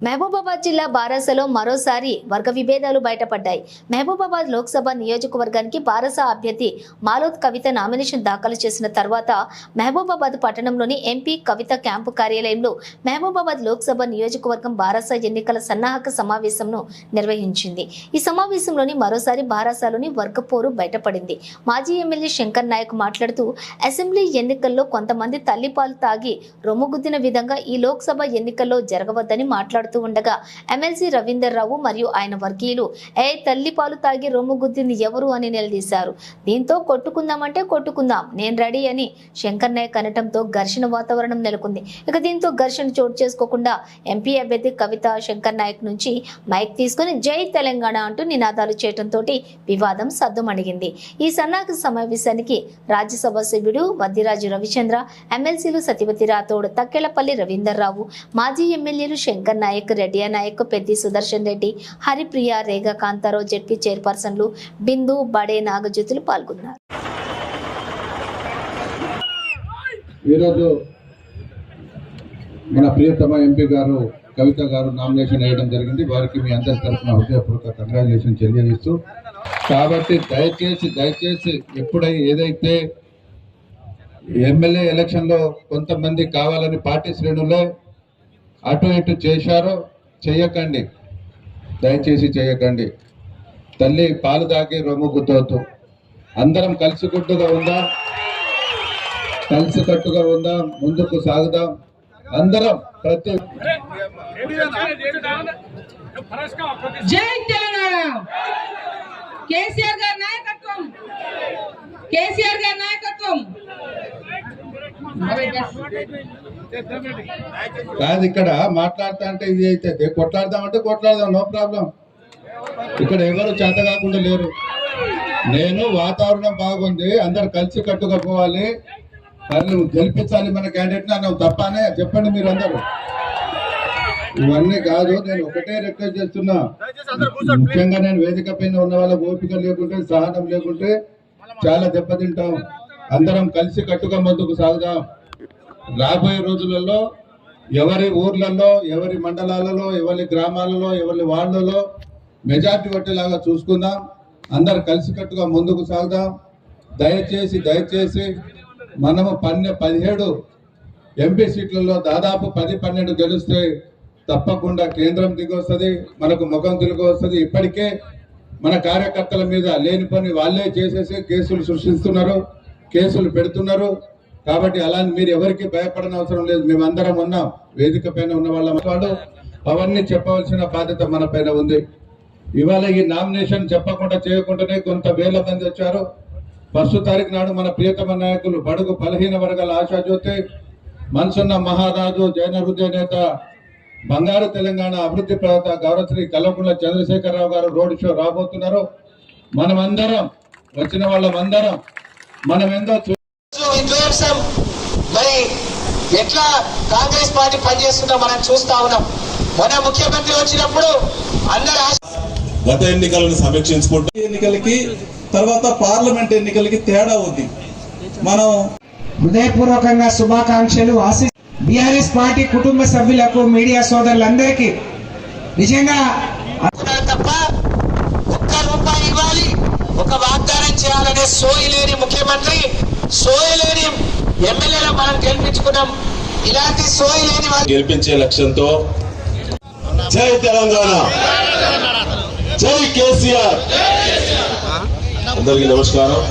మహబూబాబాద్ జిల్లా బారాసలో మరోసారి వర్గ విభేదాలు బయటపడ్డాయి. మహబూబాబాద్ లోక్సభ నియోజకవర్గానికి బారస అభ్యర్థి మాలోత్ కవిత నామినేషన్ దాఖలు చేసిన తర్వాత మహబూబాబాద్ పట్టణంలోని ఎంపీ కవిత క్యాంపు కార్యాలయంలో మహబూబాబాద్ లోక్సభ నియోజకవర్గం బారాస ఎన్నికల సన్నాహక సమావేశంను నిర్వహించింది. ఈ సమావేశంలోని మరోసారి బారాసాలోని వర్గపోరు బయటపడింది. మాజీ ఎమ్మెల్యే శంకర్ నాయక్ మాట్లాడుతూ అసెంబ్లీ ఎన్నికల్లో కొంతమంది తల్లిపాలు తాగి రొమ్ముగుద్దిన విధంగా ఈ లోక్సభ ఎన్నికల్లో జరగవద్దని మాట్లాడుతూ ఉండగా ఎమ్మెల్సీ రవీందర్ రావు మరియు ఆయన వర్గీయులు ఏ తల్లిపాలు తాగి రొమ్ము గుద్దింది ఎవరు అని నిలదీశారు. దీంతో కొట్టుకుందామంటే కొట్టుకుందాం నేను రెడీ అని శంకర్ నాయక్ అనటంతో ఘర్షణ వాతావరణం నెలకొంది. ఇక దీంతో ఘర్షణ చోటు చేసుకోకుండా ఎంపీ అభ్యర్థి కవిత శంకర్ నాయక్ నుంచి మైక్ తీసుకుని జై తెలంగాణ అంటూ నినాదాలు చేయడంతో వివాదం సద్దుమణిగింది. ఈ సన్నాహక సమావేశానికి రాజ్యసభ సభ్యుడు వద్దిరాజు రవిచంద్ర ఎమ్మెల్సీలు సతిపతి రాథోడ్ తక్కెలపల్లి రవీందర్ రావు మాజీ ఎమ్మెల్యేలు శంకర్ నాయక్ రెడ్డియా నాయక్ పెద్ది సుదర్శన్ రెడ్డి హరిప్రియ రేగా కాంతారావు జెడ్పీ చైర్పర్సన్లు బిందు బడే నాగజ్యోతులు పాల్గొన్నారు. ఈరోజు మన ప్రియతమ ఎంపీ గారు కవిత గారు నామినేషన్ వేయడం జరిగింది. వారికి మీ అందరి తరఫున హృదయపూర్వక కంగ్రాచులేషన్ తెలియజేస్తూ కాబట్టి దయచేసి దయచేసి ఎప్పుడై ఏదైతే ఎమ్మెల్యే ఎలక్షన్లో కొంతమంది కావాలని పార్టీ శ్రేణులే అటు ఇటు చేశారో చెయ్యకండి దయచేసి చేయకండి. తల్లి పాలు తాకి రొమ్ము గుద్దవద్దు అందరం కలిసికట్టుగా ఉందాం. కలిసికట్టుగా ఉందాం. ముందుకు సాగుదాం. అందరం ప్రతి జై తెలంగాణ. కేసీఆర్ గారి నాయకత్వం. కేసీఆర్ గారి నాయకత్వం. కాదు ఇక్కడ మాట్లాడతా అంటే ఇది అయితే కొట్లాడదామంటే కొట్లాడదాం నో ప్రాబ్లం. ఇక్కడ ఎవరు చేత కాకుండా లేరు. నేను వాతావరణం బాగుంది అందరు కలిసి కట్టుగా పోవాలి. వాళ్ళు గెలిపించాలి మన క్యాండిడేట్ అన్న తప్పనే చెప్పండి మీరు అందరూ. ఇవన్నీ కాదు నేను ఒకటే రిక్వెస్ట్ చేస్తున్నా. ముఖ్యంగా నేను వేదిక పైన ఉన్న వాళ్ళ ఓపిక లేకుంటే సహనం లేకుంటే చాలా దెబ్బతింటాం. అందరం కలిసి కట్టుగా ముందుకు సాగుదాం. రాబోయే రోజులలో ఎవరి ఊర్లలో ఎవరి మండలాలలో ఎవరి గ్రామాలలో ఎవరి వార్డులలో మెజార్టీ పట్టేలాగా చూసుకుందాం. అందరు కలిసికట్టుగా ముందుకు సాగుదాం. దయచేసి దయచేసి మనము పన్నె పదిహేడు ఎంపీ సీట్లలో దాదాపు పది పన్నెండు గెలిస్తే తప్పకుండా కేంద్రం దిగి వస్తుంది మనకు ముఖం తిరిగి వస్తుంది ఇప్పటికే మన కార్యకర్తల మీద లేని పని వాళ్ళే చేసేసి కేసులు సృష్టిస్తున్నారు. కేసులు పెడుతున్నారు. కాబట్టి అలా మీరు ఎవరికి భయపడని అవసరం లేదు. మేమందరం ఉన్నాం. వేదిక పైన ఉన్న వాళ్ళ వాళ్ళు అవన్నీ చెప్పవలసిన బాధ్యత మన పైన ఉంది. ఇవాళ ఈ నామినేషన్ చెప్పకుండా చేయకుండానే కొంత వేల మంది వచ్చారు. ఫస్ట్ తారీఖు నాడు మన ప్రియతమ నాయకులు బడుగు బలహీన వర్గాల ఆశాజ్యోతి మనసున్న మహారాజు జైన హృదయ నేత బంగారు తెలంగాణ అభివృద్ధి ప్రదాత గౌరవశ్రీ కల్వకుంట్ల చంద్రశేఖరరావు గారు రోడ్ షో రాబోతున్నారు. మనమందరం వచ్చిన వాళ్ళమందరం మనం ఎంతో చూ- విధ్వంసం మరి ఎట్లా కాంగ్రెస్ పార్టీ పనిచేస్తుందో మనం చూస్తా ఉన్నాం. మొన్న ముఖ్యమంత్రి వచ్చినప్పుడు అందరు గత ఎన్నికలను సమీక్షించుకుంటూ ఎన్నికలకి తర్వాత పార్లమెంట్ ఎన్నికలకి తేడా ఉంది. మనం హృదయపూర్వకంగా శుభాకాంక్షలు ఆశి బీఆర్ఎస్ పార్టీ కుటుంబ సభ్యులకు మీడియా సోదరులందరికీ. నిజంగా ఒక వాగ్దానం చేయాలనే సోయి లేని ముఖ్యమంత్రి సోయి లేని ఎమ్మెల్యేలు మనం గెలిపించుకున్నాం ఇలాంటి సోయి లేని గెలిపించే లక్ష్యంతో జై తెలంగాణ జై కేసీఆర్ అందరికీ నమస్కారం